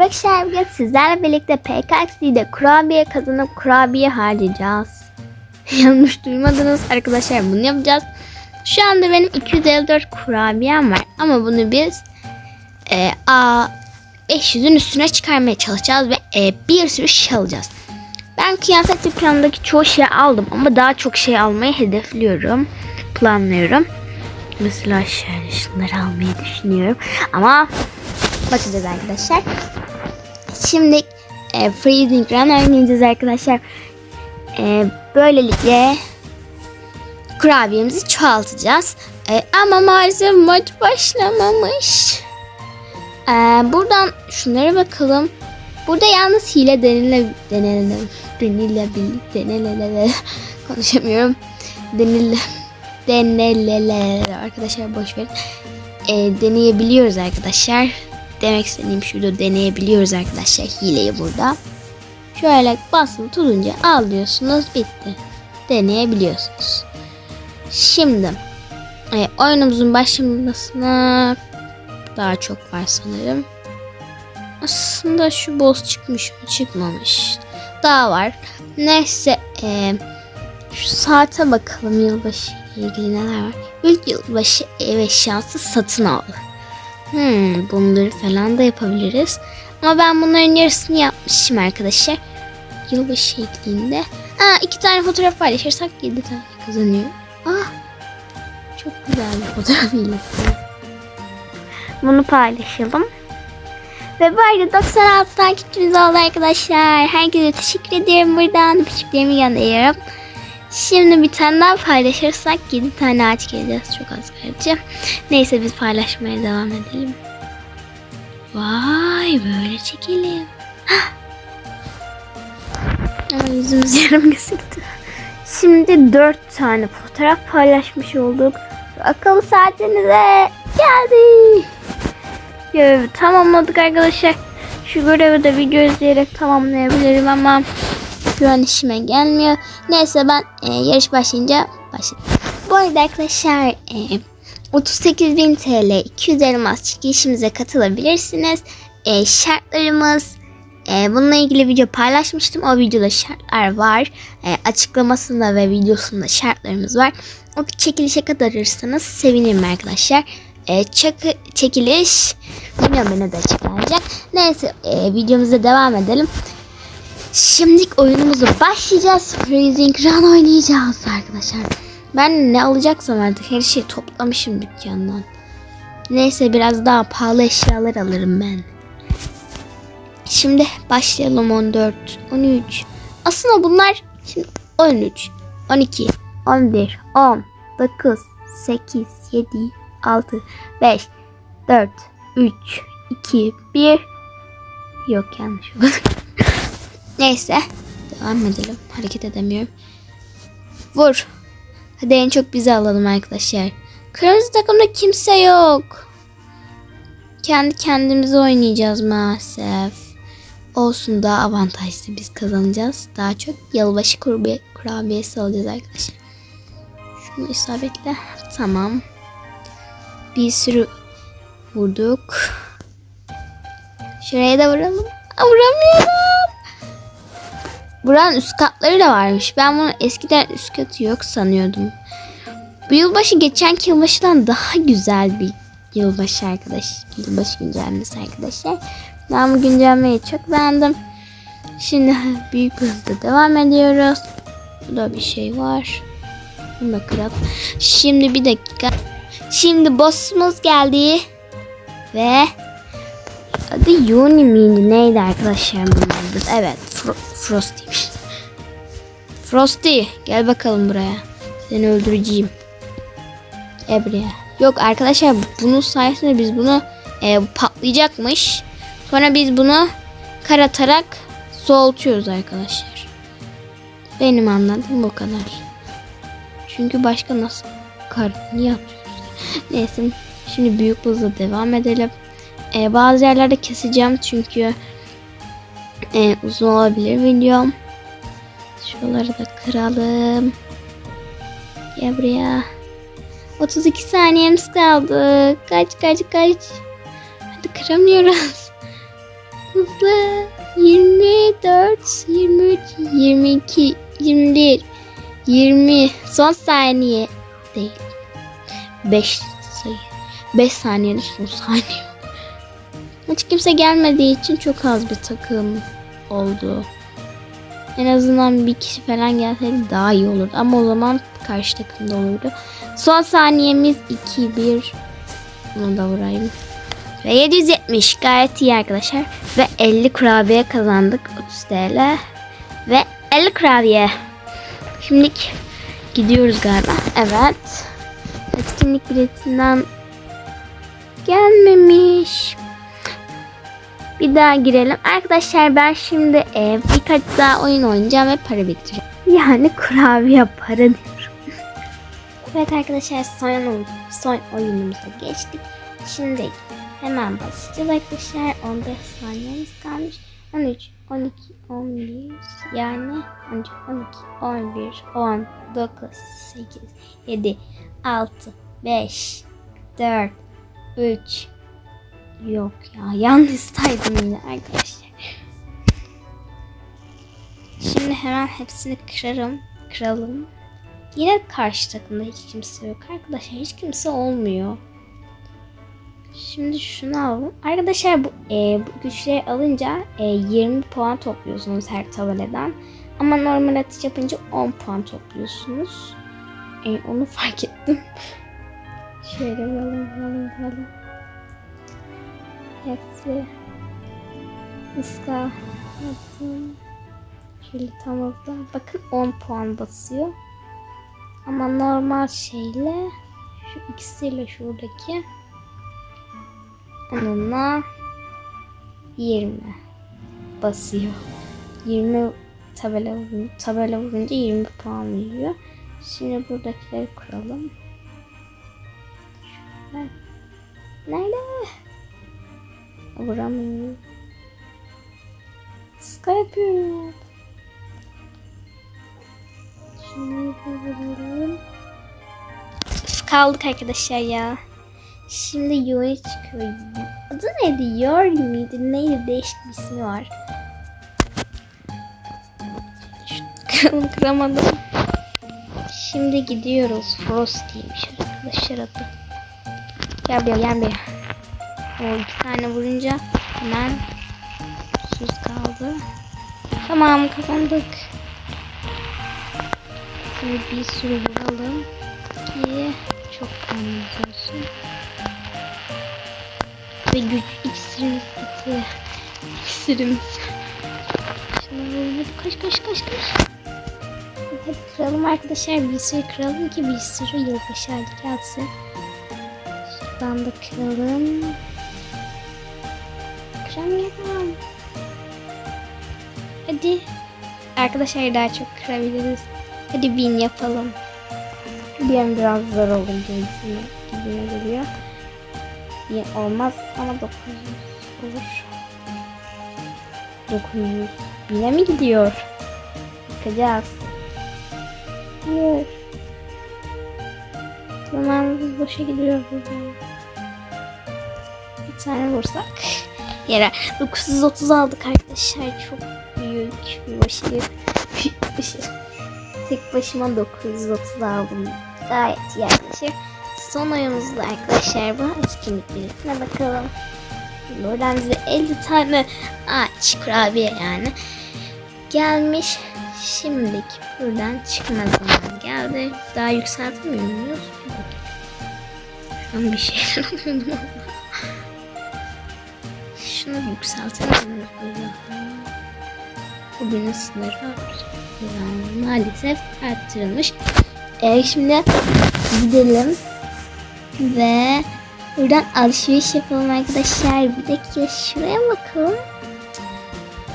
Arkadaşlar bugün sizlerle birlikte PKX'de kurabiye kazanıp kurabiye harcayacağız. Yanlış duymadınız arkadaşlar bunu yapacağız. Şu anda benim 254 kurabiyem var ama bunu biz e, A 500'ün üstüne çıkarmaya çalışacağız ve e, bir sürü şey alacağız. Ben kıyafet dükkanındaki çoğu şeyi aldım ama daha çok şey almayı hedefliyorum. Planlıyorum. Mesela şöyle şunları almayı düşünüyorum. Ama bakacağız arkadaşlar. Şimdi e, Freezing Run oynayacağız arkadaşlar. E, böylelikle kurabiyemizi çoğaltacağız. E, ama maalesef maç başlamamış. E, buradan şunlara bakalım. Burada yalnız hile denile denile denilebilir denilele konuşamıyorum. Denile denilele arkadaşlar boş verin. E, deneyebiliyoruz arkadaşlar. Demek istediğim şurada deneyebiliyoruz arkadaşlar hileyi burada. Şöyle basılı tutunca al diyorsunuz bitti. Deneyebiliyorsunuz. Şimdi e, oyunumuzun başlamasına daha çok var sanırım. Aslında şu boss çıkmış mı çıkmamış. Daha var. Neyse e, şu saate bakalım yılbaşı ilgili neler var. İlk yılbaşı ev eşyası satın al. Hmm, bunları falan da yapabiliriz. Ama ben bunların yarısını yapmışım arkadaşlar. Yılbaşı şeklinde. Aa, iki tane fotoğraf paylaşırsak 7 tane kazanıyor. Ah, çok güzel bir fotoğraf hilesi. Bunu paylaşalım. Ve böyle 96 takipçimiz oldu arkadaşlar. Herkese teşekkür ederim buradan. Küçüklerimi gönderiyorum. Şimdi bir tane daha paylaşırsak 7 tane ağaç geleceğiz. Çok az gerçi. Neyse biz paylaşmaya devam edelim. Vay böyle çekelim. Yüzümüz yarım gözüktü. Şimdi 4 tane fotoğraf paylaşmış olduk. Akıllı saatimize geldi. Görevi tamamladık arkadaşlar. Şu görevi de video izleyerek tamamlayabilirim ama şu işime gelmiyor. Neyse ben e, yarış başlayınca başladım. Bu arada arkadaşlar e, 38.000 TL 200 elmas çekilişimize katılabilirsiniz. E, şartlarımız e, bununla ilgili video paylaşmıştım. O videoda şartlar var. E, açıklamasında ve videosunda şartlarımız var. O çekilişe katılırsanız sevinirim arkadaşlar. E, çakı, çekiliş bilmiyorum ne de açıklanacak. Neyse e, videomuza devam edelim. Şimdi oyunumuzu başlayacağız. Freezing Run oynayacağız arkadaşlar. Ben ne alacaksam artık her şeyi toplamışım dükkandan. Neyse biraz daha pahalı eşyalar alırım ben. Şimdi başlayalım 14, 13. Aslında bunlar şimdi 13, 12, 11, 10, 9, 8, 7, 6, 5, 4, 3, 2, 1. Yok yanlış oldu. Neyse. Devam edelim. Hareket edemiyorum. Vur. Hadi en çok bizi alalım arkadaşlar. Kırmızı takımda kimse yok. Kendi kendimize oynayacağız maalesef. Olsun daha avantajlı biz kazanacağız. Daha çok yılbaşı kurabiye, kurabiyesi alacağız arkadaşlar. Şunu isabetle. Tamam. Bir sürü vurduk. Şuraya da vuralım. Aa, vuramıyorum. Buranın üst katları da varmış. Ben bunu eskiden üst katı yok sanıyordum. Bu yılbaşı geçenki yılbaşıdan daha güzel bir yılbaşı arkadaş. Yılbaşı güncellemesi arkadaşlar. Ben bu güncellemeyi çok beğendim. Şimdi büyük hızla devam ediyoruz. Burada bir şey var. Bunu da kıralım. Şimdi bir dakika. Şimdi boss'umuz geldi. Ve adı Yuni miydi neydi arkadaşlar? Evet Fro Frosty'miş. Frosty gel bakalım buraya. Seni öldüreceğim. Gel buraya. Yok arkadaşlar bunun sayesinde biz bunu e, patlayacakmış. Sonra biz bunu kar atarak soğutuyoruz arkadaşlar. Benim anladığım bu kadar. Çünkü başka nasıl kar niye atıyoruz? Neyse şimdi büyük hızla devam edelim. Ee, bazı yerlerde keseceğim çünkü e, uzun olabilir videom. Şuraları da kıralım. Gel buraya. 32 saniyemiz kaldı. Kaç kaç kaç. Hadi kıramıyoruz. hızlı. 24, 23, 22, 21, 20. Son saniye değil. 5 sayı. 5 saniyede son saniye. Hiç kimse gelmediği için çok az bir takım oldu. En azından bir kişi falan gelseydi daha iyi olurdu. Ama o zaman karşı takımda olurdu. Son saniyemiz 2-1. Bunu da vurayım. Ve 770 gayet iyi arkadaşlar. Ve 50 kurabiye kazandık. 30 TL. Ve 50 kurabiye. Şimdi gidiyoruz galiba. Evet. Etkinlik biletinden gelmemiş. Bir daha girelim. Arkadaşlar ben şimdi e, birkaç daha oyun oynayacağım ve para biriktireceğim. Yani kurabiye para diyorum. evet arkadaşlar son, son oyunumuza geçtik. Şimdi hemen başlayacağız arkadaşlar. 15 saniyemiz kalmış. 13, 12, 11 yani 13, 12, 11, 10, 9, 8, 7, 6, 5, 4, 3, Yok ya yanlış saydım arkadaşlar. Şimdi hemen hepsini kırarım. Kıralım. Yine karşı takımda hiç kimse yok. Arkadaşlar hiç kimse olmuyor. Şimdi şunu alalım. Arkadaşlar bu, e, bu güçleri alınca e, 20 puan topluyorsunuz her tabeladan. Ama normal atış yapınca 10 puan topluyorsunuz. E, onu fark ettim. Şöyle alalım alalım alalım. Hepsi ıska yaptım. Şöyle tam orada. Bakın 10 puan basıyor. Ama normal şeyle şu ikisiyle şuradaki onunla 20 basıyor. 20 tabela vurunca, tabela vurunca 20 puan veriyor. Şimdi buradakileri kuralım. Şöyle. Nerede? Vuramıyorum. Ska yapıyorum. Şunu vuralım. Kaldık arkadaşlar ya. Şimdi Yuri çıkıyor. Adı neydi? Yori miydi? Neydi? Değişik bir ismi var. Şu kıramadım. Şimdi gidiyoruz. Frost'iymiş arkadaşlar adı. Gel buraya gel buraya. O iki tane vurunca hemen sus kaldı. Tamam kazandık. Şimdi bir sürü vuralım ki çok kanımız olsun. Ve güç iksirimiz bitti. İksirimiz. Şuna vuralım koş koş koş koş. Hadi kıralım arkadaşlar bir sürü kıralım ki bir sürü yılbaşı hali gelsin. Şuradan da kıralım. Kıramıyorum. Hadi. Arkadaşlar daha çok kırabiliriz. Hadi bin yapalım. An biraz zor oldu gibime, gibime geliyor. Bin olmaz ama 900 olur. 900 bine mi gidiyor? Bakacağız. Hayır. Tamam boşa gidiyor. Bir tane vursak yere 930 aldık arkadaşlar. Çok büyük bir başarı büyük bir şey. Tek başıma 930 aldım. Gayet iyi son oyunumuzda arkadaşlar bu. Etkinlik bakalım. Buradan bize 50 tane ağaç kurabiye yani gelmiş. Şimdilik buradan çıkma zamanı geldi. Daha yükseltmiyor muyuz? Şu an bir şeyler şunu yükseltelim. Bugünün sınırı yani maalesef arttırılmış. Ee, şimdi gidelim ve buradan alışveriş yapalım arkadaşlar. Bir dakika şuraya bakalım.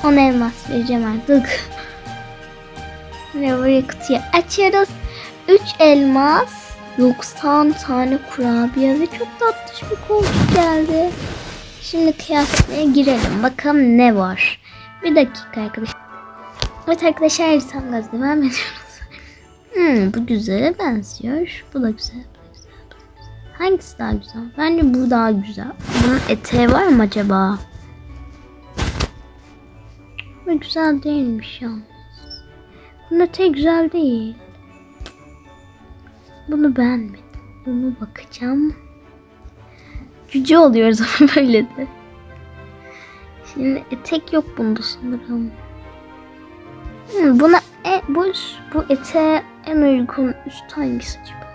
10 elmas vereceğim artık. Ve buraya kutuyu açıyoruz. 3 elmas, 90 tane kurabiye ve çok tatlış bir koltuk geldi. Şimdi kıyafetliğe girelim. Bakalım ne var. Bir dakika arkadaşlar. Evet arkadaşlar tam gaz devam ediyoruz. Hmm, bu güzele benziyor. Bu güzel. Bu. Bu da güzel. Hangisi daha güzel? Bence bu daha güzel. Bunun eteği var mı acaba? Ve güzel değilmiş yalnız. Bunda tek güzel değil. Bunu beğenmedim. Bunu bakacağım. Cüce oluyoruz ama böyle de. Şimdi etek yok bunda sanırım. Hmm, buna e, bu, bu ete en uygun üst hangisi acaba?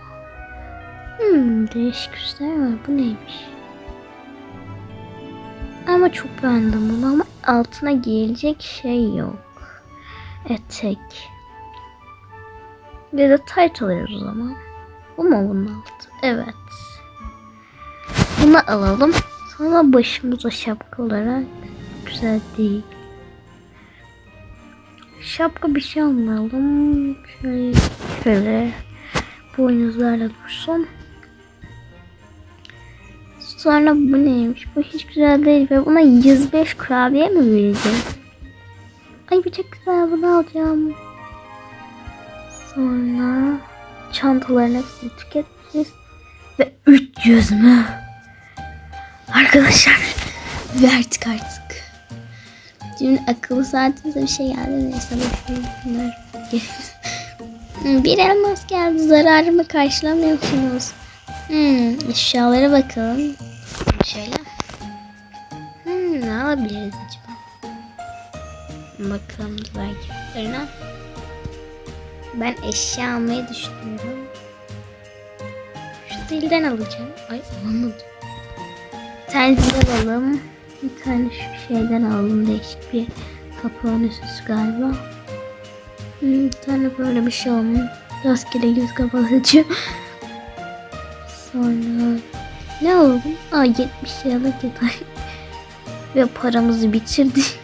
Hmm, değişik üstler var. Bu neymiş? Ama çok beğendim bunu ama altına giyilecek şey yok. Etek. Bir de tight alıyoruz o zaman. Bu mu bunun altı? Evet. Bunu alalım. Sonra başımıza şapka olarak güzel değil. Şapka bir şey almayalım. Şöyle, şöyle boynuzlarla dursun. Sonra bu neymiş? Bu hiç güzel değil ve buna 105 kurabiye mi vereceğiz? Ay bu çok güzel bunu alacağım. Sonra çantaların hepsini tüketeceğiz. Ve 300 mü? Arkadaşlar verdik artık. Şimdi akıllı saatimize bir şey geldi. Neyse bakayım. Bunlar Hmm, bir elmas geldi. Zararımı karşılamıyor musunuz? Hmm, eşyalara bakalım. Şöyle. Hmm, ne alabiliriz acaba? Bakalım zararlarına. Ben eşya almayı düşünüyorum. Şu dilden alacağım. Ay alamadım. Zil alalım. Bir tane şu şeyden alalım. Değişik bir papağan üstüsü galiba. Hmm, bir tane böyle bir şey alalım. Rastgele göz kapatıcı. Sonra ne alalım? Aa 70 liralık yeter. Ve paramızı bitirdik.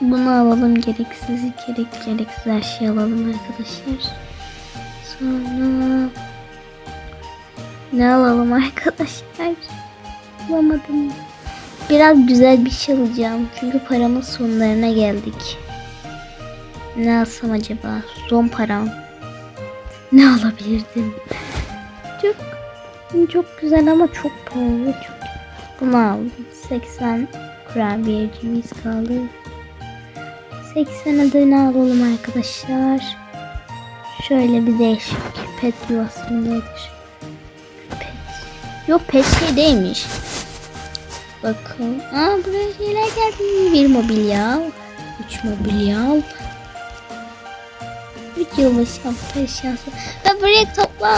Bunu alalım gereksiz gerek gereksiz her şey alalım arkadaşlar. Sonra ne alalım arkadaşlar? Bulamadım. Biraz güzel bir şey alacağım. Çünkü paramın sonlarına geldik. Ne alsam acaba? Son param. Ne alabilirdim? Çok çok güzel ama çok pahalı. Çok. Bunu aldım. 80 kurabiyecimiz kaldı. 80 adını alalım arkadaşlar. Şöyle bir değişik pet yuvasındadır. Yok pet şey. Bakın. Aa buraya şeyler geldi. Bir mobilya. Üç mobilya. Üç yılbaşı hafta eşyası. Ve buraya topla.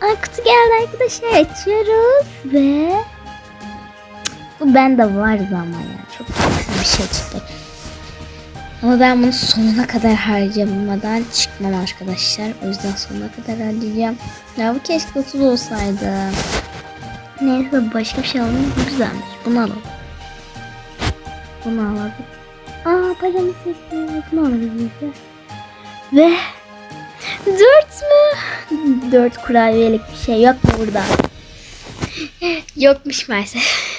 Aa kutu geldi arkadaşlar. Açıyoruz ve bu bende vardı ama ya. Çok güzel bir şey çıktı. Ama ben bunu sonuna kadar harcamadan çıkmam arkadaşlar. O yüzden sonuna kadar harcayacağım. Ya bu keşke 30 olsaydı. Neyse başka bir şey alalım. Güzelmiş. Bunu alalım. Bunu alalım. Aa paramız yetmiyor. Bunu alırız biz de. Ve dört mü? Dört kurabiyelik bir şey yok mu burada? Yokmuş maalesef.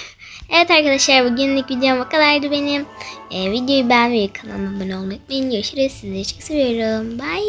Evet arkadaşlar bugünlük videom bu kadardı benim. Ee, videoyu beğenmeyi kanalıma abone olmayı unutmayın. Görüşürüz. Sizleri çok seviyorum. Bye.